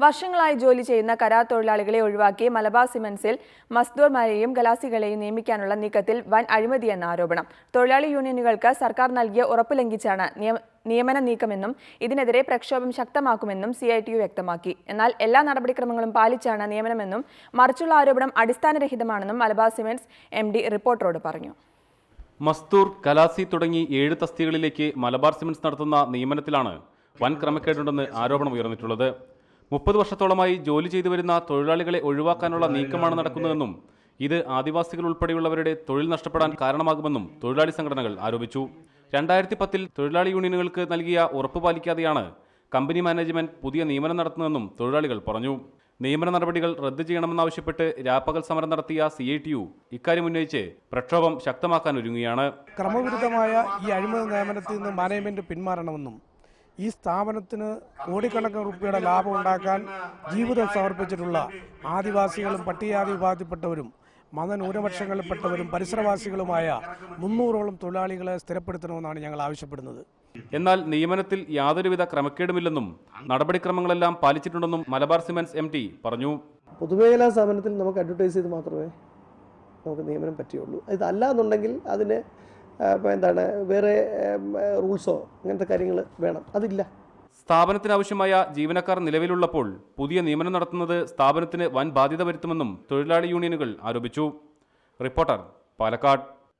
വർഷങ്ങളായി ജോലി ചെയ്യുന്ന കരാർ തൊഴിലാളികളെ ഒഴിവാക്കി മലബാർ സിമെന്റ്സിൽ മസ്ദൂർമാരെയും ഗലാസികളെയും നിയമിക്കാനുള്ള നീക്കത്തിൽ വൻ അഴിമതിയെന്ന ആരോപണം. തൊഴിലാളി യൂണിയനുകൾക്ക് സർക്കാർ നൽകിയ ഉറപ്പ് ലംഘിച്ചാണ് നിയ- നിയമന നീക്കമെന്നും ഇതിനെതിരെ പ്രക്ഷോഭം ശക്തമാക്കുമെന്നും സി ഐ ടി യു വ്യക്തമാക്കി. എന്നാൽ എല്ലാ നടപടിക്രമങ്ങളും പാലിച്ചാണ് നിയമനമെന്നും മറിച്ചുള്ള ആരോപണം അടിസ്ഥാനരഹിതമാണെന്നും മലബാർ സിമന്റ്സ് എം ഡി റിപ്പോർട്ടറോട് പറഞ്ഞു. മസ്തൂർ കലാസി തുടങ്ങി ഏഴ് തസ്തികളിലേക്ക് മലബാർ സിമന്റ്സ് നടത്തുന്ന നിയമനത്തിലാണ് വൻ ക്രമക്കേടുണ്ടെന്ന് ആരോപണം ഉയർന്നിട്ടുള്ളത്. മുപ്പത് വർഷത്തോളമായി ജോലി ചെയ്തു വരുന്ന തൊഴിലാളികളെ ഒഴിവാക്കാനുള്ള നീക്കമാണ് നടക്കുന്നതെന്നും ഇത് ആദിവാസികൾ ഉൾപ്പെടെയുള്ളവരുടെ തൊഴിൽ നഷ്ടപ്പെടാൻ കാരണമാകുമെന്നും തൊഴിലാളി സംഘടനകൾ ആരോപിച്ചു. രണ്ടായിരത്തി പത്തിൽ തൊഴിലാളി യൂണിയനുകൾക്ക് നൽകിയ ഉറപ്പ് പാലിക്കാതെയാണ് കമ്പനി മാനേജ്മെന്റ് പുതിയ നിയമനം നടത്തുന്നതെന്നും തൊഴിലാളികൾ പറഞ്ഞു. നിയമന നടപടികൾ റദ്ദ് ചെയ്യണമെന്നാവശ്യപ്പെട്ട് രാപ്പകൽ സമരം നടത്തിയ സി ഐ ടി യു ഇക്കാര്യം ഉന്നയിച്ച് പ്രക്ഷോഭം ശക്തമാക്കാൻ ഒരുങ്ങുകയാണ്. ക്രമവിരുദ്ധമായ ഈ അഴിമതി നിയമനത്തിൽ നിന്ന് മാനേജ്മെന്റ് പിന്മാറണമെന്നും ഈ സ്ഥാപനത്തിന് കോടിക്കണക്കിന് റുപ്യയുടെ ലാഭം ഉണ്ടാക്കാൻ ജീവിതം സമർപ്പിച്ചിട്ടുള്ള ആദിവാസികളും പട്ടികജാതി വിഭാഗത്തിൽപ്പെട്ടവരും മതന്യൂനപക്ഷങ്ങളിൽപ്പെട്ടവരും പരിസരവാസികളുമായ മുന്നൂറോളം തൊഴിലാളികളെ സ്ഥിരപ്പെടുത്തണമെന്നാണ് ഞങ്ങൾ ആവശ്യപ്പെടുന്നത്. എന്നാൽ നിയമനത്തിൽ യാതൊരുവിധ ക്രമക്കേടുമില്ലെന്നും നടപടിക്രമങ്ങളെല്ലാം പാലിച്ചിട്ടുണ്ടെന്നും മലബാർ സിമെന്റ്സ് എം ടി പറഞ്ഞു. പൊതുമേഖലാ സ്ഥാപനത്തിൽ നമുക്ക് അഡ്വർടൈസ് ചെയ്ത് മാത്രമേ നമുക്ക് നിയമനം പറ്റുകയുള്ളൂ. ഇതല്ല എന്നുണ്ടെങ്കിൽ അതിന് എന്താണ് വേറെ റൂൾസോ അങ്ങനത്തെ കാര്യങ്ങൾ വേണം. അതില്ല. സ്ഥാപനത്തിന് ആവശ്യമായ ജീവനക്കാർ നിലവിലുള്ളപ്പോൾ പുതിയ നിയമനം നടത്തുന്നത് സ്ഥാപനത്തിന് വൻ ബാധ്യത വരുത്തുമെന്നും തൊഴിലാളി യൂണിയനുകൾ ആരോപിച്ചു. റിപ്പോർട്ടർ പാലക്കാട്.